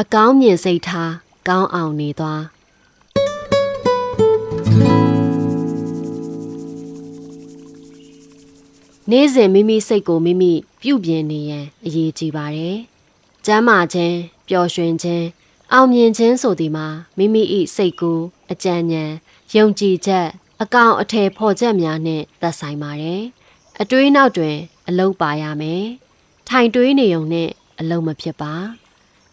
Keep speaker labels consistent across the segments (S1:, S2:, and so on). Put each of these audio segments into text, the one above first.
S1: အကောင်းမြင်စိတ်ထားကောင်းအောင်နေသွားနေ့စဉ်မိမိစိတ်ကိုမိမိပြုပြင်နေရန်အရေးကြီးပါတယ်။ကျမ်းမာခြင်းပျော်ရွှင်ခြင်းအောင်မြင်ခြင်းဆိုသည်မှာမိမိ၏စိတ်ကူးအကြံဉာဏ်ယုံကြည်ချက်အကောင်အထည်ဖော်ချက်များနှင့်သက်ဆိုင်ပါတယ်။အတွေးနောက်တွင် အလုတ်ပါရမယ်။ထိုင်တွေးနေုံနဲ့အလုတ်မဖြစ်ပါ။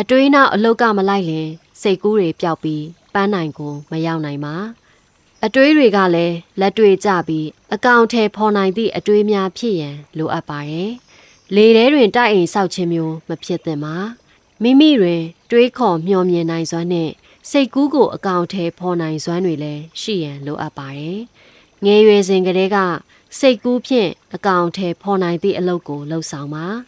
S1: အတွေးနောက်အလုတ်ကမလိုက်ရင်စိတ်ကူးတွေပျောက်ပြီးပန်းနိုင်ကိုမရောက်နိုင်ပါ။အတွေးတွေကလည်းလက်တွေ့ကြပြီးအကောင်အထည်ဖော်နိုင်သည့်အတွေးများဖြစ်ရန်လိုအပ်ပါတယ်။လေထဲတွင်တိုက်အိမ်ဆောက်ခြင်းမျိုးမဖြစ်သင့်ပါ။မိမိတွင် တွေးခေါ်မျှော်မြင်နိုင်စွမ်းနဲ့စိတ်ကူးကိုအကောင်အထည်ဖော်နိုင်စွမ်းတွေလည်းရှိရန်လိုအပ်ပါတယ်။ငယ်ရွယ်စဉ်ကတည်းကစိတ်ကူးဖြင့်အကောင်အထည်ဖော်နိုင်သည့်အလုပ်ကိုလှုပ်ဆောင်ပါ။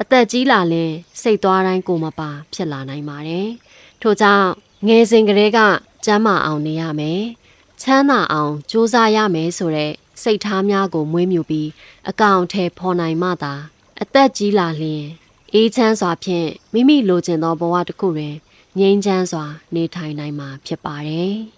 S1: အသက်ကြီးလာရင်စိတ်သွားတိုင်းကိုမပါ ဖြစ်လာနိုင်ပါတယ်။ထို့ကြောင့်ငယ်စဉ်ကတည်းကကျမ်းမာအောင်နေရမယ်။ချမ်းသာအောင်ကြိုးစားရမယ်ဆိုတဲ့စိတ်ထားများကိုမွေးမြူပြီးအကောင်အထည်ဖော်နိုင်မှသာအသက်ကြီးလာလျင်အေးချမ်းစွာဖြင့်မိမိလိုချင်သောဘဝတစ်ခုတွင်ငြိမ်းချမ်းစွာ နေထိုင်နိုင်မှာဖြစ်ပါတယ်။